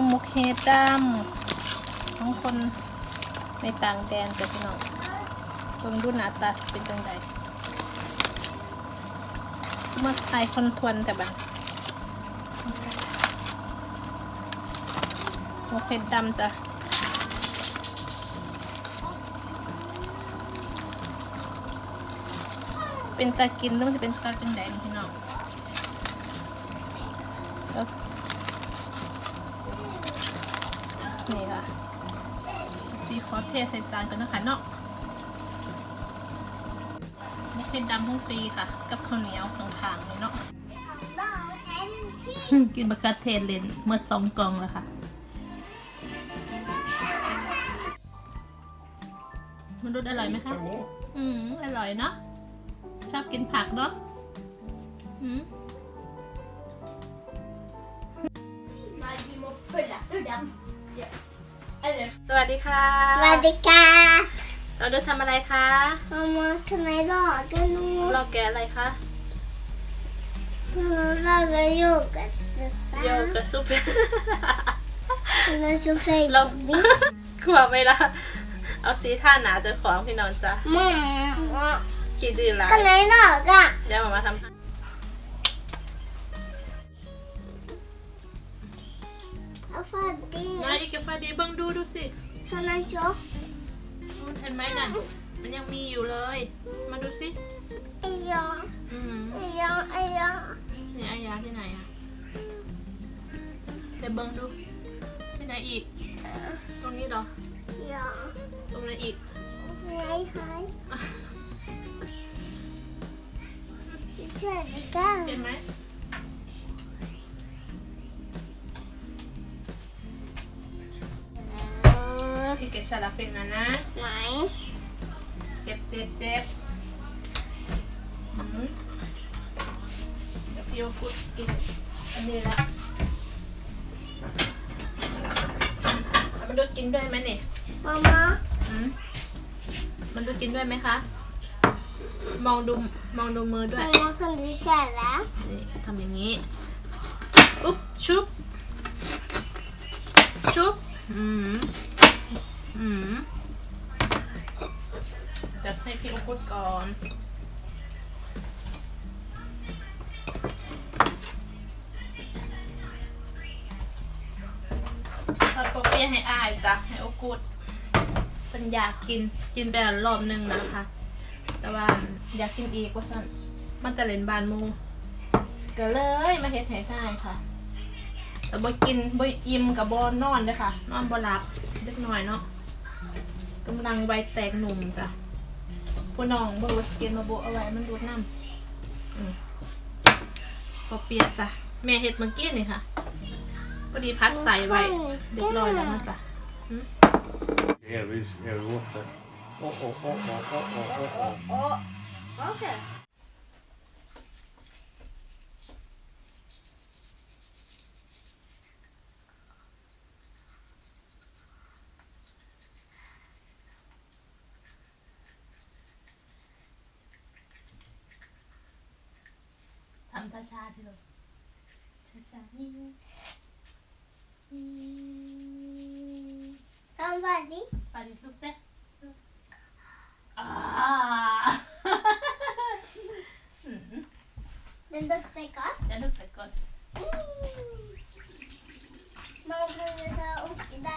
ำมุกเฮดดำของคนในต่างแดนจ้ะพี่น้องเบิ่งดูหน้าตาเป็นจังไดเมื่อไทยคนทวนแต่บัดมุกเฮดดำจ้ะเป็นตากินต้องจะเป็นตาจังแดงพี่น้องแล้ว นี่ค่ะตีขอเทใส่จานกันนะคะเนาะมุกเผ็ดดำพุ่งตีค่ะ กับข้าวเหนียวข้างๆนี่เนาะกินบักกะเทศเลนเมื่อสองกล่องแล้วค่ะมันดูอร่อยไหมคะ อืม อร่อยเนาะ ชอบกินผักเนาะ อืม Maar die moet vullen. Doe dan. Ja. Eller. สวัสดีค่ะสวัสดีค่ะเราจะทำอะไรคะมามาทำไมรอดกันนู้นเราแกะอะไรคะเราจะอยู่กันสักโยกระซุปเราจะไปเราบิ๊กกลัวไหมล่ะเอาสีท่าหนาเจะของพี่นอนจ้ะมัมขี้ดื้อหลายกันไหนรอดกันเดี๋ยวมามาทำ อาฟาดีมาอีกกาแฟดีเบังดูดูสิทำไมชอบเห็นไหมนั่นมันยังมีอยู่เลย มาดูสิไอ้ยองอืมไอ้ยองไอ้ยองนี่อายาที่ไหนอะเดี๋ยวเบังดูที่ไหนอีก ตรงนี้เหรอยองตรงไหนอีก ไงหายเชิญดีกัน เห็นไหม ชาลาเฟนนะนะ ไหนเจ็บเจ็บเจ็บอืมเดี๋ยวพี่โอพูดกินอันนี้ละเอามันดูกินด้วยไหมนี่มามาอืมมันดูกินด้วยไหมคะ มองดูมองดูมือด้วมายมาคนที่เสร็จแล้วนี่ทำอย่างนี้ อุ๊บชุบชุบอืม อืมจะให้พี่อุกุดก่อน ทอดปอเปี๊ยะให้อายจ้ะให้อุกุดเป็นอยากกินกินไปแล้วรอบหนึงนะคะ แต่ว่าอยากกินอีกว่าสั่นมันจะเล่นบานหมูก็เลยมาเฮ็ดให้ง่ายค่ะ แต่บ่กินบ่อิ่มกับบ่นอนเด้อค่ะ นอนบ่หลับเล็กน้อยเนาะ กำลังวัยแตกหนุ่มจ้ะผู้น้องบ่รู้สกินมาโบเอาไว้มันดูดน้ำอืมพอเปียกจ้ะ แม่เฮ็ดเมื่อกี้นี่ค่ะพอดีพัดใส่ไว้เรียบร้อยแล้วนะจ้ะ Here is here water. Oh oh oh oh oh oh oh oh. Oh. ำช้าๆที่เราช้าๆนี่นี่ทำฟาดีไปดิลูกเต้อ่า Den luktar gott. เดี๋ยวลูกไปก่อน Man kunde ta upp det där.